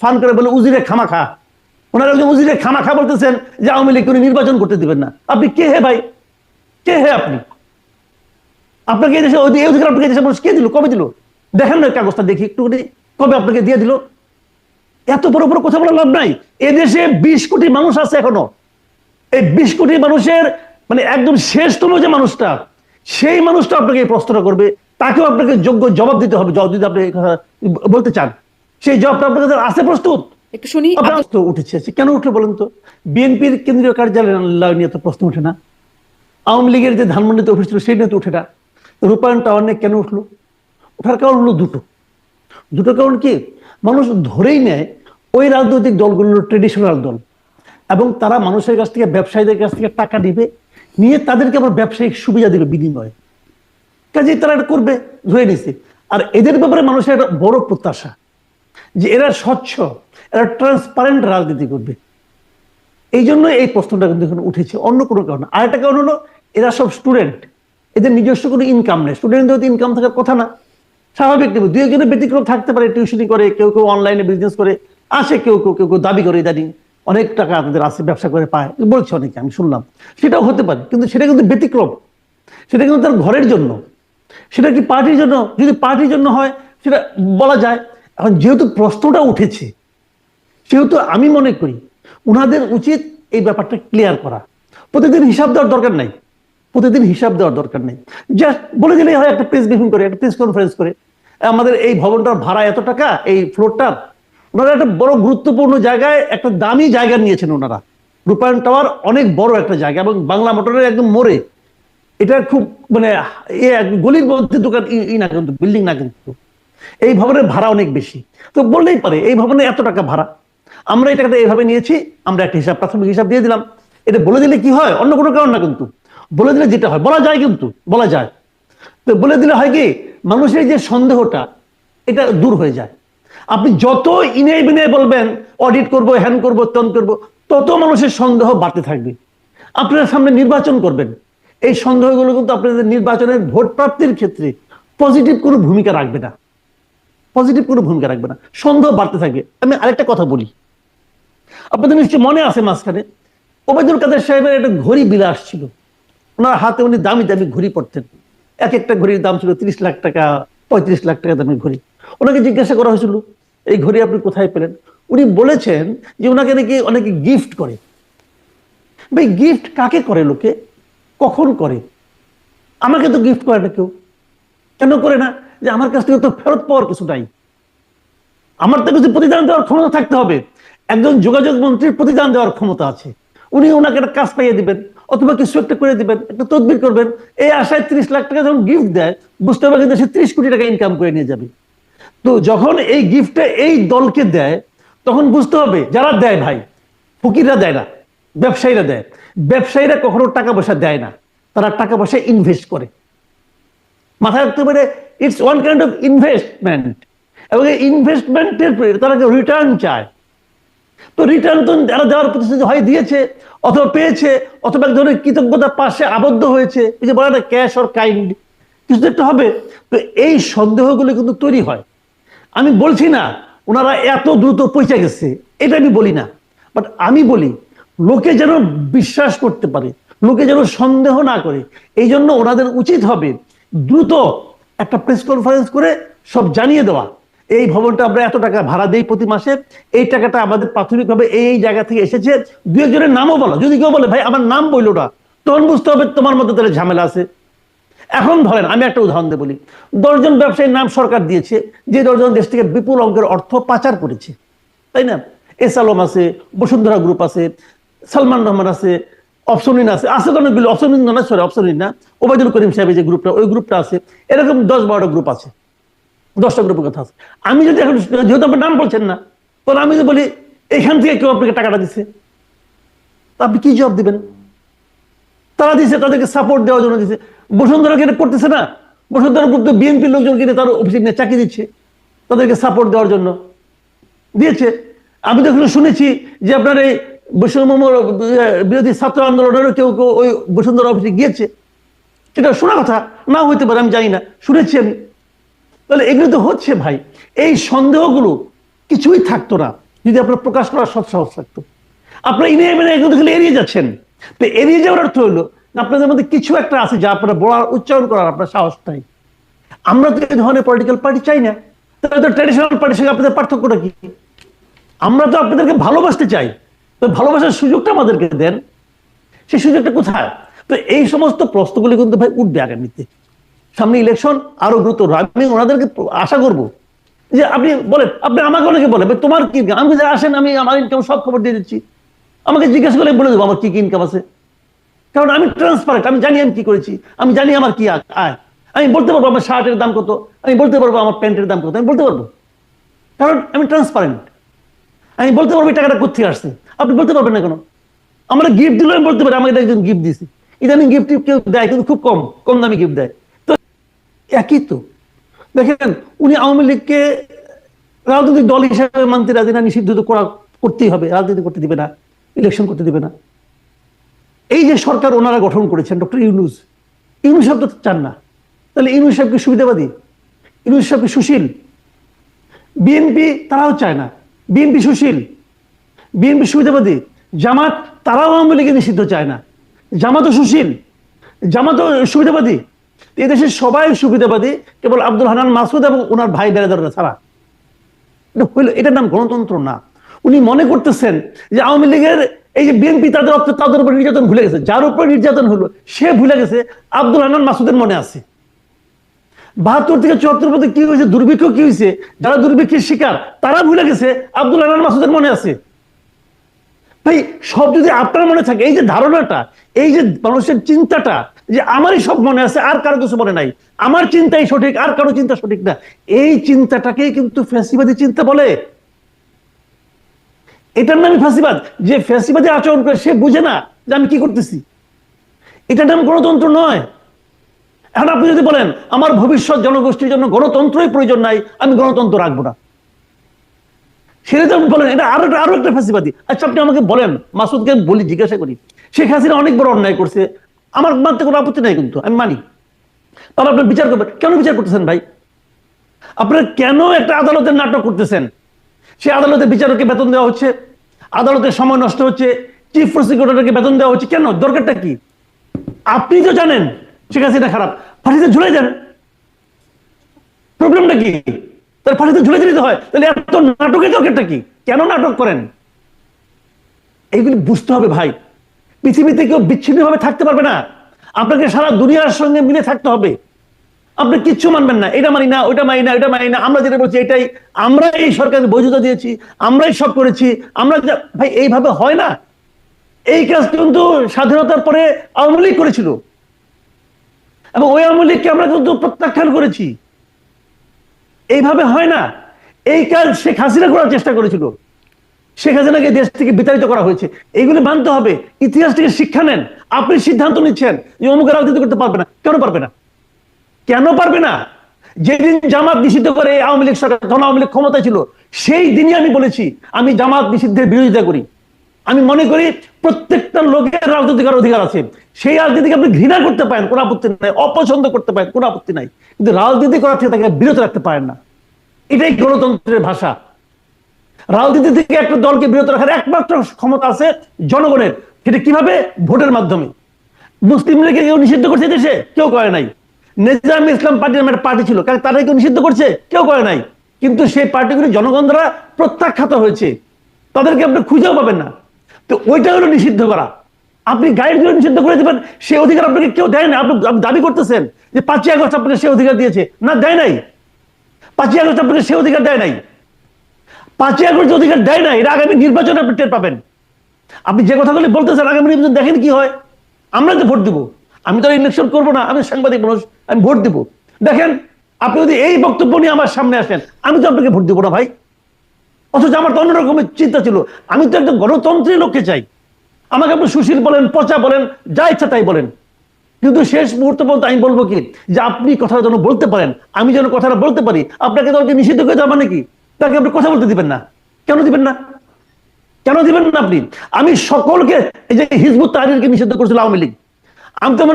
Fun করে বলে, উজিরে খামা খা। ওনারা একজন উজিরে খামা খা বলতেছেন যে আওয়ামী লীগ উনি নির্বাচন করতে দিবেন না। আপনি কে হে ভাই? কে হে আপনি? আপনাকে দেশে, ওই অধিকার আপনাকে দেশে মানুষ কে দিল? কবে দিল? দেখেন না কাগজটা দেখি একটু কবে আপনাকে দিয়ে দিল? এত বড় বড় কথা বলার লাভ নাই। এদেশে বিশ কোটি মানুষ আছে এখনও। এই বিশ কোটি মানুষের মানে একদম শেষতম যে মানুষটা, সেই মানুষটা আপনাকে এই প্রশ্নটা করবে। তাকেও আপনাকে যোগ্য জবাব দিতে হবে দিতে আপনি বলতে চান। সেই জবাবটা আপনার কাছে আছে প্রস্তুত? একটু শুনি। তো উঠেছে। কেন উঠল বলেন তো? বিএনপির কেন্দ্রীয় কার্যালয় নিয়ে তো প্রশ্ন ওঠে না। আওয়ামী লীগের যে ধানমন্ডিতে অফিস ছিল সেই নিয়ে তো উঠে না। রূপায়ণ টাওয়ার নিয়ে কেন উঠল? ওঠার কারণ হলো দুটো। দুটো কারণ কি? মানুষ ধরেই নেয় ওই রাজনৈতিক দলগুলো ট্রেডিশনাল দল। এবং তারা মানুষের কাছ থেকে ব্যবসায়ীদের কাছ থেকে টাকা নিবে নিয়ে তাদেরকে আবার ব্যবসায়িক সুবিধা দিবে বিনিময়ে। কাজেই তারা এটা করবে ধরে নিছে আর এদের ব্যাপারে মানুষের একটা বড় প্রত্যাশা। যে এরা স্বচ্ছ, এরা ট্রান্সপারেন্ট রাজনীতি করবে। এই জন্য এই প্রশ্নটা কিন্তু এখন উঠেছে, অন্য কোনো কারণ না। আরেকটা কারণ হলো, এরা সব স্টুডেন্ট এদের নিজস্ব কোনো ইনকাম নেই। স্টুডেন্টদের তো ইনকাম থাকার কথা না। স্বাভাবিক নেবে দুই একজনের ব্যতিক্রম থাকতে পারে টিউশনি করে, কেউ কেউ অনলাইনে বিজনেস করে, আসে কেউ কেউ কেউ কেউ দাবি করে ইদানিং। অনেক টাকা তাদের আসে, ব্যবসা করে, পায়। বলছে অনেকে, আমি শুনলাম। সেটাও হতে পারে, কিন্তু সেটা কিন্তু ব্যতিক্রম। সেটা কিন্তু তার ঘরের জন্য। সেটা কি পার্টির জন্য? যদি পার্টির জন্য হয়, সেটা বলা যায়। এখন যেহেতু প্রশ্নটা উঠেছে, সেহেতু আমি মনে করি উনাদের উচিত এই ব্যাপারটা ক্লিয়ার করা। প্রতিদিন হিসাব দেওয়ার দরকার নাই। প্রতিদিন হিসাব দেওয়ার দরকার নেই। জাস্ট বলে দিলেই হয়, একটা প্রেস ব্রিফিং করে, একটা প্রেস কনফারেন্স করে। আমাদের এই ভবনটার ভাড়া এত টাকা, এই ফ্লোরটার ওনারা একটা বড় গুরুত্বপূর্ণ জায়গায় একটা দামি জায়গা নিয়েছেন ওনারা। রূপায়ণ টাওয়ার অনেক বড় একটা জায়গা এবং বাংলা মোটরের একদম মোড়ে। এটা খুব মানে গলির মধ্যে দোকান, ই না কিন্তু বিল্ডিং না কিন্তু। এই ভবনের ভাড়া অনেক বেশি। তো বললেই পারে, এই ভবনে এত টাকা ভাড়া। আমরা এই টাকাটা এইভাবে নিয়েছি, আমরা একটা হিসাব, প্রাথমিক হিসাব দিয়ে দিলাম। এটা বলে দিলে কি হয়? অন্য কোনো কারণ না কিন্তু। বলে দিলে যেটা হয়, বলা যায় কিন্তু, বলা যায়। তো বলে দিলে হয় কি, মানুষের যে সন্দেহটা, এটা দূর হয়ে যায়। আপনি যত ইনে বিনে বলবেন অডিট করব হ্যান করব তন করব, তত মানুষের সন্দেহ বাড়তে থাকবে। আপনারা সামনে নির্বাচন করবেন। এই সন্দেহগুলো কিন্তু আপনাদের নির্বাচনের ভোট প্রাপ্তির ক্ষেত্রে পজিটিভ কোনো ভূমিকা রাখবে না। পজিটিভ কোনো ভূমিকা রাখবে না। সন্দেহ বাড়তে থাকবে আমি আরেকটা কথা বলি। আপনাদের নিশ্চয়ই মনে আছে মাঝখানে, ওবায়দুল কাদের সাহেবের একটা ঘড়ি বিলাস ছিল। ওনার হাতে উনি দামি দামি ঘড়ি পড়তেন এক একটা ঘড়ির দাম ছিল তিরিশ লাখ টাকা, পঁয়ত্রিশ লাখ টাকা দামের ঘড়ি। ওনাকে জিজ্ঞাসা করা হয়েছিল, এই ঘড়ি আপনি কোথায় পেলেন? উনি বলেছেন যে ওনাকে নাকি অনেকে গিফট করে। ভাই গিফট কাকে করে লোকে? কখন করে? আমাকে তো গিফট করে না কেউ। কেন করে না? যে আমার কাছ থেকে তো ফেরত পাওয়ার কিছু নাই। আমার তো কিছু প্রতিদান দেওয়ার ক্ষমতা থাকতে হবে, একজন যোগাযোগ মন্ত্রীর প্রতিদান দেওয়ার ক্ষমতা আছে। উনি ওনাকে একটা কাজ পাইয়ে দিবেন, অথবা কিছু একটা করে দিবেন, একটা তদবির করবেন, এই আশায় ত্রিশ লাখ টাকা যখন গিফট দেয়, বুঝতে হবে কিন্তু সে ত্রিশ কোটি টাকা ইনকাম করে নিয়ে যাবে। তো যখন এই গিফটটা এই দলকে দেয়, তখন বুঝতে হবে যারা দেয় ভাই, ফকিররা দেয় না, ব্যবসায়ীরা দেয়। ব্যবসায়ীরা কখনো টাকা পয়সা দেয় না, তারা টাকা পয়সা ইনভেস্ট করে। মাথায় রাখতে পারে it's one kind of investment এবং এই ইনভেস্টমেন্টের তারা রিটার্ন চায়। তো রিটার্ন তো যারা দেওয়ার প্রতিশ্রুতি হয় দিয়েছে, অথবা পেয়েছে, অথবা এক ধরনের কৃতজ্ঞতার পাশে আবদ্ধ হয়েছে। এই যে বলা না ক্যাশ অর কাইন্ড কিছু তো একটা হবে। তো এই সন্দেহগুলো কিন্তু তৈরি হয়। আমি বলছি না, ওনারা এত দ্রুত পৌঁছে গেছে। এটা আমি বলি না। বাট আমি বলি, লোকে যেন বিশ্বাস করতে পারে, লোকে যেন সন্দেহ না করে এই জন্য ওনাদের উচিত হবে দ্রুত একটা প্রেস কনফারেন্স করে সব জানিয়ে দেওয়া। এই ভবনটা আমরা এত টাকা ভাড়া দেই প্রতি মাসে। এই টাকাটা আমাদের প্রাথমিকভাবে এই জায়গা থেকে এসেছে। দু একজনের নামও বলো। যদি কেউ বলে, ভাই, আমার নাম বইলো না, তখন বুঝতে হবে তোমার মধ্যে তাহলে ঝামেলা আছে। এখন ধরেন, আমি একটা উদাহরণ দিয়ে বলি। দশজন ব্যবসায়ীর নাম সরকার দিয়েছে, যে দশজন দেশ থেকে বিপুল অঙ্কের অর্থ পাচার করেছে। তাই না? এস আলম আছে, বসুন্ধরা গ্রুপ আছে, সালমান রহমান আছে অপশনিন আছে। আছে অনেকগুলো অপশনিন না সরি অপশনিন না। ওবায়দুল করিম সাহেবের যে গ্রুপটা ওই গ্রুপটা আছে। এরকম দশ বারোটা গ্রুপ আছে। দশটা গ্রুপের কথা আছে। আমি যদি এখন, যেহেতু আপনার নাম বলছেন না তখন আমি যদি বলি, এখান থেকে কেউ আপনাকে টাকাটা দিছে। তা আপনি কি জবাব দিবেন? তারা দিছে, তাদেরকে সাপোর্ট দেওয়ার জন্য দিছে। বসুন্ধরা কিনে করতেছে না। বসুন্ধরা গ্রুপ তো বিএনপির লোকজন কিনে তার অফিসে নিয়ে চাকরি দিচ্ছে। তাদেরকে সাপোর্ট দেওয়ার জন্য দিয়েছে। আমি তো শুনেছি যে আপনার এই বৈষম্য বিরোধী ছাত্র আন্দোলনেরও কেউ কেউ ওই বসুন্ধরা অফিসে গিয়েছে। সেটা শোনা কথা, না হইতে পারে, আমি জানি না, শুনেছি আমি। তাহলে এগুলো তো হচ্ছে ভাই। এই সন্দেহগুলো কিছুই থাকতো না, যদি আপনার প্রকাশ করার সৎ সাহস থাকতো। আপনারা ইনে মানে একদম খালি এড়িয়ে যাচ্ছেন। তো এড়িয়ে যাওয়ার অর্থ হলো, আপনাদের মধ্যে কিছু একটা আছে যা আপনারা বলার, উচ্চারণ করার আপনার সাহস নাই। আমরা তো এই ধরনের পলিটিক্যাল পার্টি চাই না। তাহলে তো ট্র্যাডিশনাল পার্টির সঙ্গে আপনাদের পার্থক্যটা কি? আমরা তো আপনাদেরকে ভালোবাসতে চাই। তো ভালোবাসার সুযোগটা আমাদেরকে দেন। সেই সুযোগটা কোথায়? তো এই সমস্ত প্রশ্নগুলি কিন্তু ভাই উঠবে আগামীতে। সামনে ইলেকশন আরও গুরুত্ব আমি ওনাদেরকে আশা করব যে আপনি বলেন, আপনি আমাকে অনেকে বলেন তোমার কি? আমি যে আসেন, আমি আমার ইনকাম সব খবর দিয়ে দিচ্ছি। আমাকে জিজ্ঞাসা করে বলে দেবো, আমার কি কি ইনকাম আছে? কারণ আমি ট্রান্সপারেন্ট আমি জানি আমি কি করেছি। আমি জানি আমার কি আয়। আমি বলতে পারব আমার শার্টের দাম কত। আমি বলতে পারব আমার প্যান্টের দাম কত। আমি বলতে পারব। কারণ আমি ট্রান্সপারেন্ট আমি বলতে পারব এই টাকাটা কোথেকে আসছে। আপনি বলতে পারবেন না কেন? আমরা গিফট দিলে আমি বলতে পারি, আমাকে একজন গিফট দিয়েছি। ইদানিং গিফট কেউ দেয়, কিন্তু খুব কম কম দামি গিফট দেয়। তো একই তো। দেখেন, উনি আওয়ামী লীগকে রাজনৈতিক দল হিসেবে মানতে রাজি না, নিষিদ্ধ তো করা করতেই হবে, রাজনীতি করতে দিবে না ইলেকশন করতে দিবে না। এই যে সরকার ওনারা গঠন করেছেন, ডক্টর ইউনুস ইউনুস সাহেব তো চান না। তাহলে ইউনুস সাহেবকে সুবিধাবাদী? ইউনুস সাহেবকে সুশীল? বিএনপি তারাও চায় না। বিএনপি সুশীল? বিএনপি সুবিধাবাদী। জামাত তারাও আওয়ামী লীগে নিষিদ্ধ চায় না। জামাতও সুশীল। জামাতও সুবিধাবাদী। এদেশের সবাই সুবিধাবাদী। কেবল আব্দুল হানান মাসুদ এবং ওনার ভাই বেড়াদাররা ছাড়া। এটা হইল, এটার নাম গণতন্ত্র না। উনি মনে করতেছেন যে আওয়ামী লীগের এই যে বিএনপি, তাদের তাদের উপর নির্যাতন ভুলে গেছে। যার উপর নির্যাতন হলো, সে ভুলে গেছে, আব্দুল হানান মাসুদের মনে আছে। বাহাত্তর থেকে চুয়াত্তর পর্যন্ত কি হয়েছে, দুর্ভিক্ষ কি হয়েছে, যারা দুর্ভিক্ষের শিকার, তারা ভুলে গেছে, আব্দুল হানান মাসুদের মনে আছে। ভাই, সব যদি আপনার মনে থাকে, এই যে ধারণাটা, এই যে মানুষের চিন্তাটা, যে আমারই সব মনে আছে, আর কারও কিছু মনে নাই, আমার চিন্তাই সঠিক, আর কারও চিন্তা সঠিক না, এই চিন্তাটাকেই কিন্তু ফ্যাসিবাদী চিন্তা বলে। এটার নামই ফাঁসিবাদ যে ফ্যাসিবাদী আচরণ করে, সে বুঝে না যে আমি কি করতেছি। এটার নাম গণতন্ত্র নয়। এখন আপনি যদি বলেন, আমার ভবিষ্যৎ জনগোষ্ঠীর জন্য গণতন্ত্রই প্রয়োজন নাই, আমি গণতন্ত্র রাখব না। সেটা আপনি বলেন, এটা আরও আরও একটা ফাঁসিবাদী আচ্ছা আপনি আমাকে বলেন, মাসুদকে বলি, জিজ্ঞাসা করি। শেখ হাসিনা অনেক বড় অন্যায় করছে। আমার মানতে কোনো আপত্তি নাই কিন্তু, আমি মানি। তাহলে আপনি বিচার করবেন। কেন বিচার করতেছেন ভাই? আপনারা কেন একটা আদালতের নাটক করতেছেন? সে আদালতে বিচারককে বেতন দেওয়া হচ্ছে আদালতের সময় নষ্ট হচ্ছে চিফ প্রসিকিউটরকে বেতন দেওয়া হচ্ছে, কেন? দরকারটা কি? আপনি তো জানেন, শেখ হাসিনা খারাপ। ফাঁসিতে ঝুলে যান প্রবলেমটা কি? তাহলে ফাঁসিতে ঝুলে দিতে হয়। তাহলে এত নাটকের দরকারটা কি? কেন নাটক করেন? এইগুলি বুঝতে হবে ভাই। পৃথিবীতে কেউ বিচ্ছিন্নভাবে থাকতে পারবে না। আপনাকে সারা দুনিয়ার সঙ্গে মিলে থাকতে হবে। আপনি কিচ্ছু মানবেন না। এটা মানি না, ওটা মানি না, ওটা মানি না। আমরা যেটা বলছি এটাই। আমরা এই সরকারের বৈধতা দিয়েছি, আমরাই সব করেছি। আমরা ভাই, এইভাবে হয় না। এই কাজ কিন্তু স্বাধীনতার পরে আওয়ামী লীগ করেছিল। এবং ওই আওয়ামী লীগকে আমরা কিন্তু প্রত্যাখ্যান করেছি। এইভাবে হয় না। এই কাজ শেখ হাসিনা করার চেষ্টা করেছিল। শেখ হাসিনাকে দেশ থেকে বিতাড়িত করা হয়েছে। এইগুলি মানতে হবে। ইতিহাস থেকে শিক্ষা নেন। আপনি সিদ্ধান্ত নিচ্ছেন যে অমুক রাজনীতি করতে পারবে না। কেন পারবে না? কেন পারবে না? যেদিন জামাত নিষিদ্ধ করে আওয়ামী লীগ সরকার তখন আওয়ামী লীগ ক্ষমতায় ছিল, সেই দিনই আমি বলেছি, আমি জামাত নিষিদ্ধের বিরোধিতা করি। আমি মনে করি প্রত্যেকটা লোকের রাজনৈতিক অধিকার আছে। সেই রাজনীতিকে আপনি ঘৃণা করতে পারেন, কোনো আপত্তি নাই, অপছন্দ করতে পারেন, কোনো আপত্তি নাই। কিন্তু রাজনীতি করার থেকে তাকে বিরত রাখতে পারেন না। এটাই গণতন্ত্রের ভাষা। রাজনীতি থেকে একটা দলকে বিরত রাখার একমাত্র ক্ষমতা আছে জনগণের। সেটা কীভাবে? ভোটের মাধ্যমে। মুসলিম লীগে কেউ নিষিদ্ধ করছে দেশে? কেউ করে নাই। নিজাম ইসলাম পার্টি নামে একটা পার্টি ছিল, কারণ তারা কেউ নিষিদ্ধ করছে? কেউ করে নাই। কিন্তু সেই পার্টিগুলি জনগণ দ্বারা প্রত্যাখ্যাত হয়েছে। তাদেরকে আপনি খুঁজেও পাবেন না। তো ওইটা হলো নিষিদ্ধ করা। আপনি গাইড দিয়ে নিষিদ্ধ করে দেবেন সেই অধিকার আপনাকে কেউ দেয় না। আপনি দাবি করতেছেন যে পাঁচই আগস্ট আপনাকে সে অধিকার দিয়েছে। না, দেয় নাই। পাঁচই আগস্ট আপনাকে সে অধিকার দেয় নাই। পাঁচই আগস্ট অধিকার দেয় না এটা আগামী নির্বাচনে আপনি টের পাবেন। আপনি যে কথাগুলি বলতেছেন, আগামী নির্বাচন দেখেন কি হয়? আমরা তো ভোট দিব, আমি তো ইলেকশন করব না, আমি সাংবাদিক মানুষ, আমি ভোট দিব। দেখেন, আপনি যদি এই বক্তব্য নিয়ে আমার সামনে আসেন, আমি তো আপনাকে ভোট দিব না ভাই। অথচ আমার তো অন্যরকমের চিন্তা ছিল। আমি তো একদম গণতন্ত্রের লোককে চাই। আমাকে আপনি সুশীল বলেন, পচা বলেন, যা ইচ্ছা তাই বলেন। কিন্তু শেষ মুহূর্ত পর্যন্ত আমি বলব কি, যে আপনি কথাটা যেন বলতে পারেন, আমি যেন কথাটা বলতে পারি, আপনাকে দলকে নিষিদ্ধ করে দেওয়া মানে কি? তাকে আপনি কথা বলতে দিবেন না। কেন দিবেন না? কেন দিবেন না আপনি? আমি সকলকে এই যে হিজবুত তাহরিরকে নিষিদ্ধ করেছিল আওয়ামী লীগ। আমি তো মনে